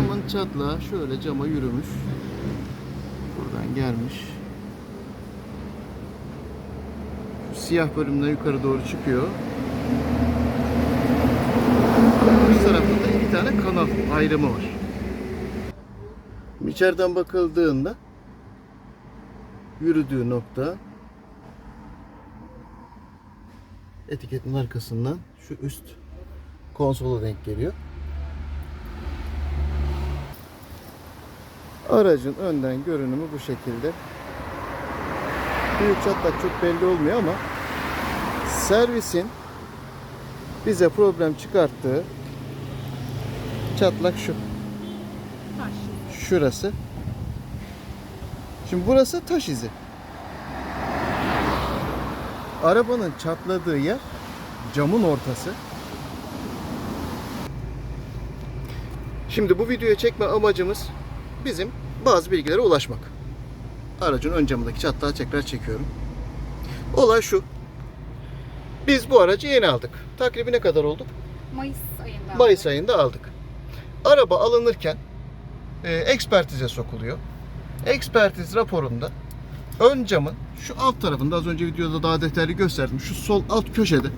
Camın çatlağı şöyle cama yürümüş. Buradan gelmiş. Siyah bölümden yukarı doğru çıkıyor. Üst tarafta da iki tane kanal ayrımı var. İçeriden bakıldığında yürüdüğü nokta etiketin arkasından şu üst konsola denk geliyor. Aracın önden görünümü bu şekilde. Büyük çatlak çok belli olmuyor ama servisin bize problem çıkarttığı çatlak şu. Şurası. Şimdi burası taş izi. Arabanın çatladığı yer camın ortası. Şimdi bu videoyu çekme amacımız bizim bazı bilgilere ulaşmak. Aracın ön camındaki çatlağı tekrar çekiyorum. Olay şu. Biz bu aracı yeni aldık. Takribi ne kadar oldu? Mayıs ayında. Mayıs ayında aldık. Araba alınırken e, ekspertize sokuluyor. Ekspertiz raporunda ön camın şu alt tarafında az önce videoda daha detaylı gösterdim. Şu sol alt köşede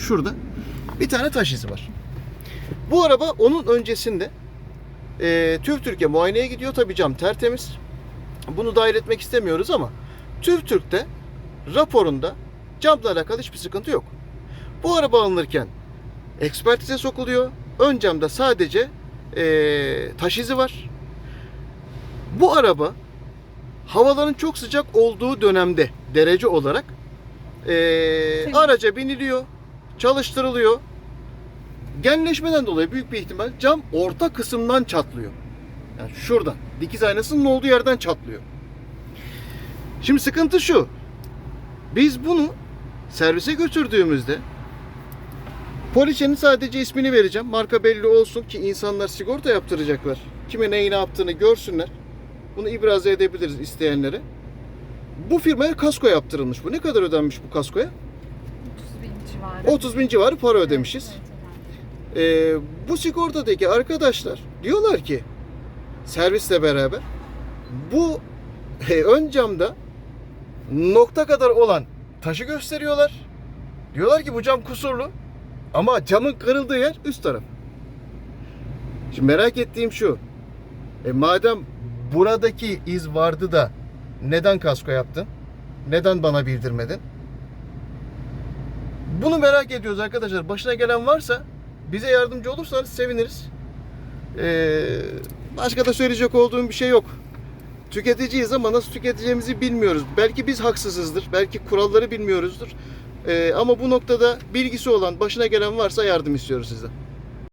şurada bir tane taş izi var. Bu araba onun öncesinde e, TÜV Türkiye muayeneye gidiyor. Tabii cam tertemiz. Bunu dahil etmek istemiyoruz ama TÜV Türk'te raporunda camla alakalı hiçbir sıkıntı yok. Bu araba alınırken ekspertize sokuluyor. Ön camda sadece eee taş izi var. Bu araba havaların çok sıcak olduğu dönemde derece olarak Temiz. araca biniliyor, çalıştırılıyor. Genleşmeden dolayı büyük bir ihtimal cam orta kısımdan çatlıyor. Yani şuradan. Dikiz aynasının olduğu yerden çatlıyor. Şimdi sıkıntı şu. Biz bunu servise götürdüğümüzde Poliçenin sadece ismini vereceğim. Marka belli olsun ki insanlar sigorta yaptıracaklar. Kime neyi ne yaptığını görsünler. Bunu ibraz edebiliriz isteyenlere. Bu firmaya kasko yaptırılmış bu. Ne kadar ödenmiş bu kaskoya? 30 bin civarı. 30 bin civarı para ödemişiz. Evet, evet, Ee, bu sigortadaki arkadaşlar diyorlar ki servisle beraber bu e, ön camda nokta kadar olan taşı gösteriyorlar. Diyorlar ki bu cam kusurlu ama camın kırıldığı yer üst taraf. Şimdi merak ettiğim şu. E, madem buradaki iz vardı da neden kasko yaptın? Neden bana bildirmedin? Bunu merak ediyoruz arkadaşlar. Başına gelen varsa bize yardımcı olursanız seviniriz. Ee, başka da söyleyecek olduğum bir şey yok. Tüketiciyiz ama nasıl tüketeceğimizi bilmiyoruz. Belki biz haksızızdır. Belki kuralları bilmiyoruzdur. Ee, ama bu noktada bilgisi olan, başına gelen varsa yardım istiyoruz sizden.